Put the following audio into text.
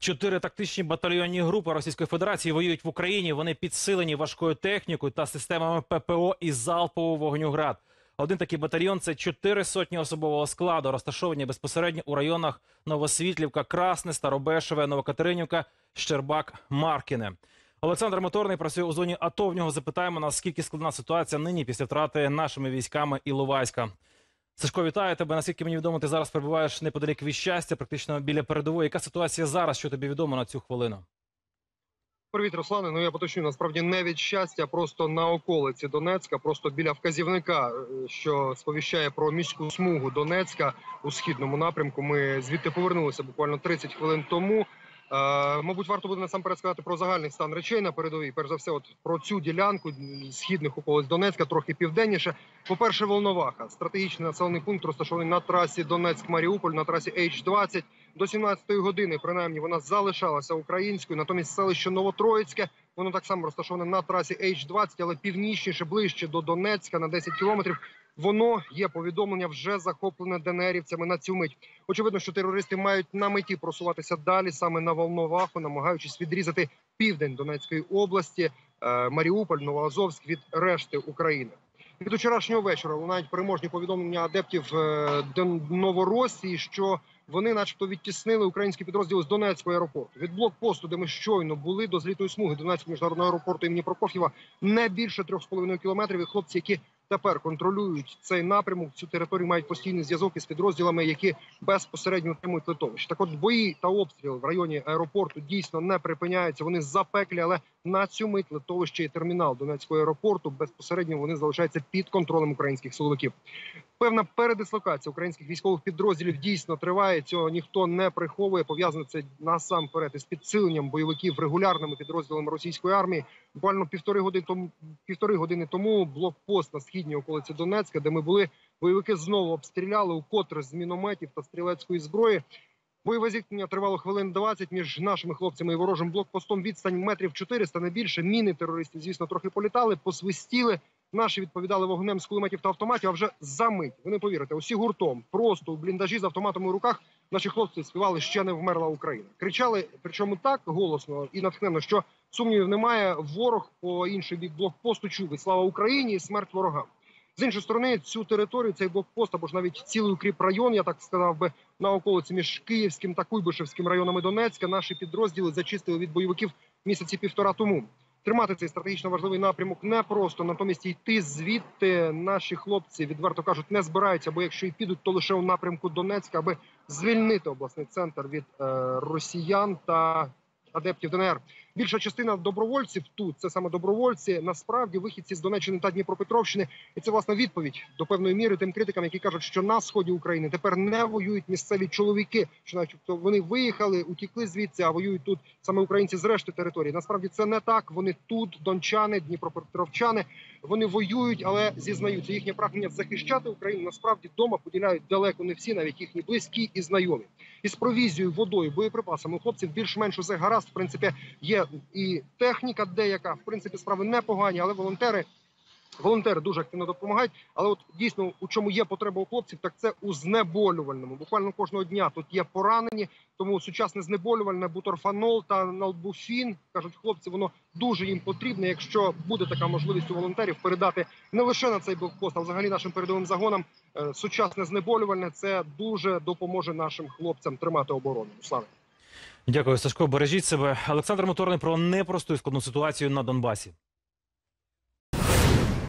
Чотири тактичні батальйонні групи Російської Федерації воюють в Україні. Вони підсилені важкою технікою та системами ППО і залпового вогню град. Один такий батальйон це чотири сотні особового складу, розташовані безпосередньо у районах Новосвітлівка, Красне, Старобешеве, Новокатеринівка, Щербак, Маркіне. Олександр Моторний працює у зоні АТО. В нього запитаємо, наскільки складна ситуація нині після втрати нашими військами Іловайська. Сашко, вітаю тебе. Наскільки мені відомо, ти зараз перебуваєш неподалік від щастя, практично біля передової. Яка ситуація зараз? Що тобі відомо на цю хвилину? Привіт, Руслане. Ну я поточню насправді не від щастя, а просто на околиці Донецька, просто біля вказівника, е, що сповіщає про міську смугу Донецька у східному напрямку. Ми звідти повернулися буквально 30 хвилин тому. Е, мабуть, варто буде насамперед сказати про загальний стан речей на передовій. Перш за все, от про цю ділянку східних околиць Донецька, трохи південніше. По-перше, Волноваха, стратегічний населений пункт, розташований на трасі Донецьк-Маріуполь, на трасі H-20. До 17-ї години, принаймні, вона залишалася українською. Натомість селище Новотроїцьке, воно так само розташоване на трасі H-20, але північніше, ближче до Донецька на 10 кілометрів. Воно є повідомлення вже захоплене ДНРівцями на цю мить. Очевидно, що терористи мають на меті просуватися далі саме на Волноваху, намагаючись відрізати південь Донецької області, е, Маріуполь, Новоазовськ від решти України. Від вчорашнього вечора лунають переможні повідомлення адептів е, Новоросії, що вони, начебто, відтіснили українські підрозділи з Донецького аеропорту. Від блокпосту, де ми щойно були до злітної смуги Донецького міжнародного аеропорту імені Прокоф'єва, не більше трьох з половиною кілометрів. І хлопці, які тепер контролюють цей напрямок, цю територію мають постійний зв'язок із підрозділами, які безпосередньо отримують литовище. Так, от бої та обстріли в районі аеропорту дійсно не припиняються. Вони запеклі, але на цю мить литовище і термінал Донецького аеропорту безпосередньо вони залишаються під контролем українських силовиків. Певна передислокація українських військових підрозділів дійсно триває. Цього ніхто не приховує. Пов'язано це насамперед із підсиленням бойовиків регулярними підрозділами російської армії. Буквально півтори години тому півтори години тому блокпост на східній околиці Донецька, де ми були, бойовики знову обстріляли укотре з мінометів та стрілецької зброї. Бойове зіткнення тривало хвилин 20 між нашими хлопцями і ворожим блокпостом. Відстань метрів 400, не більше. Міни терористів, звісно, трохи політали, посвистіли. Наші відповідали вогнем з кулеметів та автоматів. А вже за мить, ви не повірите, усі гуртом, просто у бліндажі з автоматами у руках. Наші хлопці співали ще не вмерла Україна. Кричали, причому так голосно і натхненно, що сумнівів немає. Ворог по інший бік блокпосту чув слава Україні і смерть ворогам. З іншої сторони, цю територію, цей блокпост або ж навіть цілий укріп район, я так сказав би, на околиці між Київським та Куйбишевським районами Донецька. Наші підрозділи зачистили від бойовиків місяці півтора тому. Тримати цей стратегічно важливий напрямок непросто, натомість йти звідти наші хлопці відверто кажуть, не збираються, бо якщо і підуть, то лише у напрямку Донецька, аби звільнити обласний центр від е, росіян та адептів ДНР. Більша частина добровольців тут це саме добровольці. Насправді вихідці з Донеччини та Дніпропетровщини, і це власна відповідь до певної міри тим критикам, які кажуть, що на сході України тепер не воюють місцеві чоловіки, що начебто вони виїхали, утікли звідси, а воюють тут саме українці з решти території. Насправді це не так. Вони тут, дончани, дніпропетровчани. Вони воюють, але зізнаються їхнє прагнення захищати Україну. Насправді дома поділяють далеко не всі, навіть їхні близькі і знайомі. Із провізією, водою, боєприпасами хлопців більш-менш усе гаразд. В принципі, є і техніка, деяка в принципі справи непогані, але волонтери. Волонтери дуже активно допомагають, але от дійсно у чому є потреба у хлопців, так це у знеболювальному. Буквально кожного дня тут є поранені, тому сучасне знеболювальне буторфанол та налбуфін кажуть хлопці, воно дуже їм потрібне. Якщо буде така можливість у волонтерів передати не лише на цей блокпост, а взагалі нашим передовим загонам е, сучасне знеболювальне, це дуже допоможе нашим хлопцям тримати оборону. Руслане. Дякую, Сашко. Бережіть себе. Олександр Моторний про непросту і складну ситуацію на Донбасі.